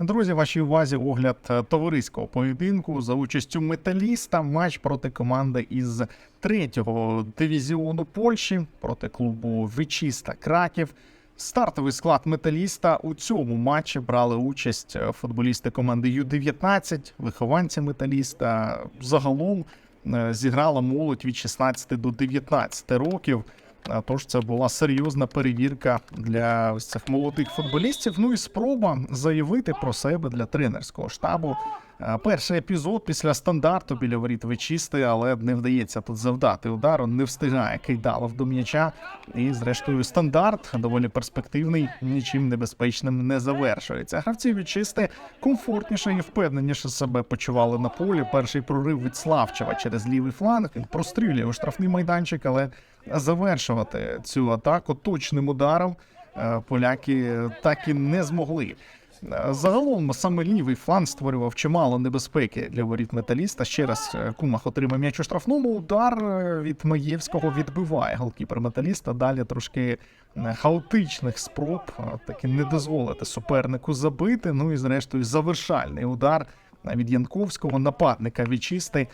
Друзі, вашій увазі огляд е, товариського поєдинку за участю металіста. Матч проти команди із третього дивізіону Польщі проти клубу Вичіста Краків. Стартовий склад металіста у цьому матчі брали участь е, футболісти команди Ю-19, вихованці металіста. Загалом е, зіграла молодь від 16 до 19 років. А Тож це була серйозна перевірка для ось цих молодих футболістів. Ну і спроба заявити про себе для тренерського штабу. А, Перший епізод після стандарту біля воріт вичисти, але не вдається тут завдати удару. Не встигає Кейдалов до м'яча. І, зрештою, стандарт доволі перспективний, нічим небезпечним не завершується. Гравці відчисти комфортніше і впевненіше себе почували на полі. Перший прорив від Славчева через лівий фланг. Він прострілює у штрафний майданчик, але завершувати цю атаку точним ударом е, поляки так і не змогли. Е, Загалом саме лівий фланг створював чимало небезпеки для воріт металіста. Ще раз е, Кумах отримав м'яч у штрафному. Удар е, від Маєвського відбиває голкіпер металіста. Далі трошки хаотичних спроб таки не дозволити супернику забити. Ну і зрештою завершальний удар від Янковського нападника відчисти.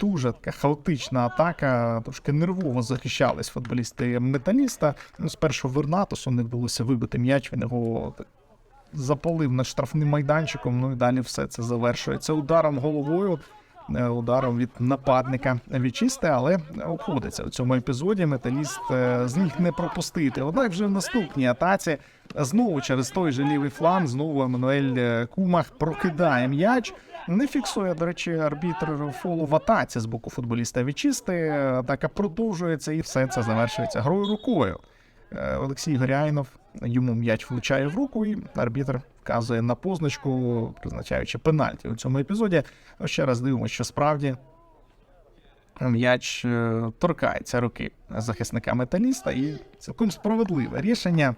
Дуже така хаотична атака. Трошки нервово захищались футболісти металіста. Ну, спершу Вернатусу не вдалося вибити м'яч. Він його так запалив над штрафним майданчиком. Ну і далі все це завершується ударом головою. е, Ударом від нападника відчисти, але обходиться у цьому епізоді. Металіст е, зміг не пропустити. Однак вже в наступній атаці знову через той же лівий фланг, знову Еммануель е, Кумах прокидає м'яч. Не фіксує, до речі, арбітр фолу в атаці з боку футболіста відчисти. Атака продовжується і все це завершується грою рукою. Е, Олексій Горяйнов йому м'яч влучає в руку, і арбітр вказує на позначку, призначаючи пенальті у цьому епізоді. Ось Ще раз дивимося, що справді м'яч е, торкається руки захисника металіста, і цілком справедливе рішення.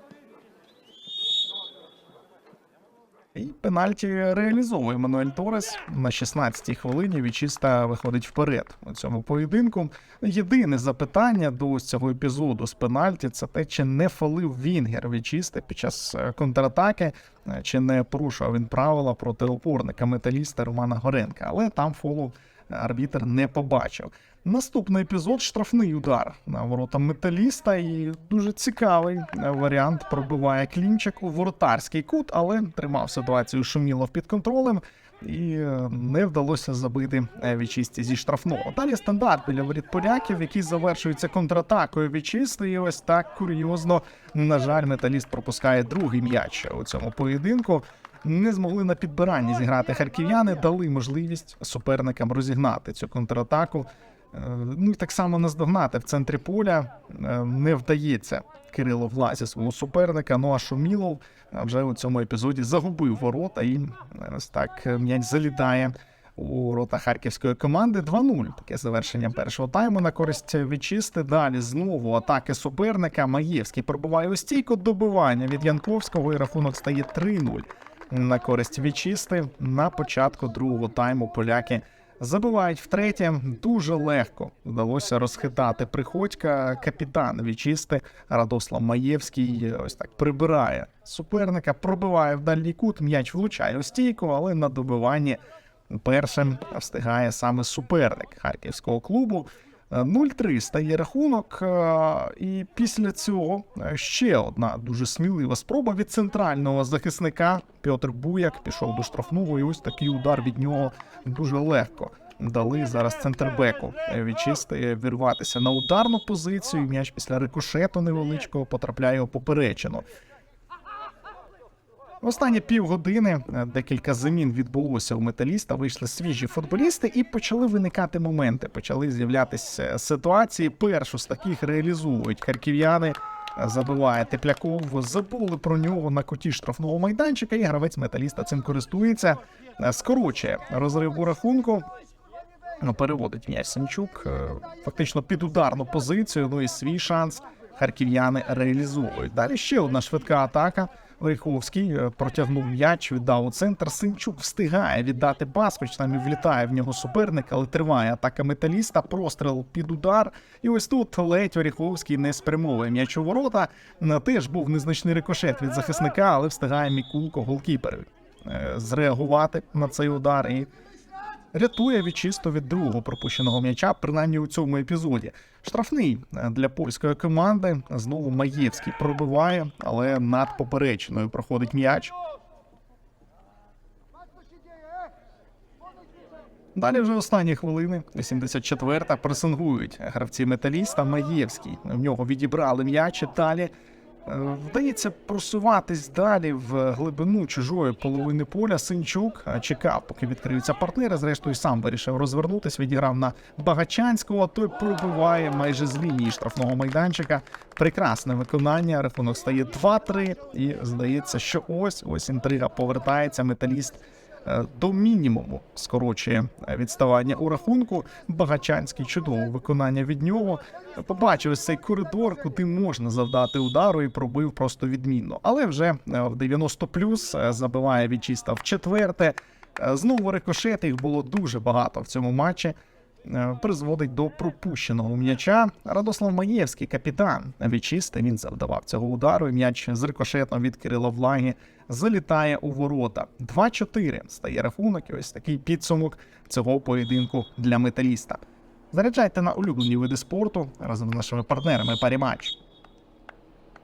І пенальті реалізовує Мануель Торес на 16-й хвилині. Вічиста виходить вперед у цьому поєдинку. Єдине запитання до цього епізоду з пенальті це те, чи не фалив Вінгер Вічисти під час е, контратаки, е, чи не порушував він правила проти опорника металіста Романа Горенка. Але там фолу арбітр не побачив. Наступний епізод штрафний удар на ворота металіста. І дуже цікавий е, варіант пробиває клінчик у воротарський кут, але тримав ситуацію Шумілов під контролем. І е, не вдалося забити Вічисті зі штрафного. Далі стандарт біля воріт поляків, який завершується контратакою Вічисти. І ось так курйозно. На жаль, металіст пропускає другий м'яч у цьому поєдинку. Не змогли на підбиранні зіграти харків'яни, дали можливість суперникам розігнати цю контратаку. Е, Ну і так само наздогнати в центрі поля е, не вдається Кирило влазі свого суперника. Ну а Шумілов е, вже у цьому епізоді загубив ворота і ось так м'яч залітає у ворота харківської команди. 2-0. Таке завершення першого тайму на користь відчисти. Далі знову атаки суперника. Маєвський пробиває у стійку добивання від Янковського. І рахунок стає 3-0 на користь відчисти. На початку другого тайму поляки забивають втретє. Дуже легко вдалося розхитати приходька. Капітан вічисти Радослав Маєвський ось так прибирає суперника, пробиває в дальній кут. М'яч влучає у стійку, але на добиванні першим встигає саме суперник харківського клубу. Е, 0-3 стає рахунок, е, і після цього е, ще одна дуже смілива спроба від центрального захисника. Петр Буяк пішов до штрафного, і ось такий удар від нього дуже легко. Дали зараз центрбеку відчисти вірватися на ударну позицію. М'яч після рикошету невеличкого потрапляє у поперечину. Останні півгодини е, декілька замін відбулося у металіста. Вийшли свіжі футболісти і почали виникати моменти. Почали з'являтися ситуації. Першу з таких реалізують харків'яни. Забиває Тепляков, забули про нього на коті штрафного майданчика, і гравець металіста цим користується, Е, скорочує розрив у рахунку. Ну, переводить м'яч Самчук е, фактично під ударну позицію. Ну і свій шанс харків'яни реалізовують. Далі ще одна швидка атака. Оріховський е, протягнув м'яч, віддав у центр. Синчук встигає віддати пас, хоч там і влітає в нього суперник, але триває атака металіста. Простріл під удар. І ось тут ледь Оріховський не спрямовує м'яч у ворота. Теж був незначний рикошет від захисника, але встигає Мікулко голкіпер е, зреагувати на цей удар і рятує відчисто від другого пропущеного м'яча, принаймні у цьому епізоді. Штрафний е, для польської команди. Знову Маєвський пробиває, але над поперечною проходить м'яч. Далі вже останні хвилини, 84-та, пресингують гравці металіста. Маєвський. В нього відібрали м'яч. і Далі вдається просуватись далі в глибину чужої половини поля. Синчук е, чекав, поки відкриються партнери. Зрештою, сам вирішив розвернутись, відіграв на Багачанського. Той пробиває майже з лінії штрафного майданчика. Прекрасне виконання. Рахунок стає 2-3. І здається, що ось ось інтрига повертається. Металіст е, до мінімуму скорочує е, відставання у рахунку. Багачанський чудове виконання від нього. Побачив цей коридор, куди можна завдати удару, і пробив просто відмінно. Але вже е, в 90 плюс е, забиває відчиста в четверте. Е, Знову рикошети їх було дуже багато в цьому матчі. Е, Призводить до пропущеного м'яча. Радослав Маєвський, капітан вічисти. Він завдавав цього удару. і М'яч з рикошетом від Кирила Влаги залітає у ворота. 2-4 стає рахунок. І ось такий підсумок цього поєдинку для металіста. Заряджайте на улюблені види спорту разом з нашими партнерами Паріматч.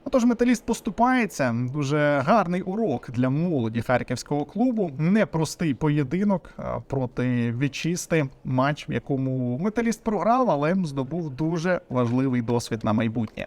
Отож, металіст поступається. Дуже гарний урок для молоді харківського клубу. Непростий поєдинок проти Вічисти. Матч, в якому металіст програв, але здобув дуже важливий досвід на майбутнє.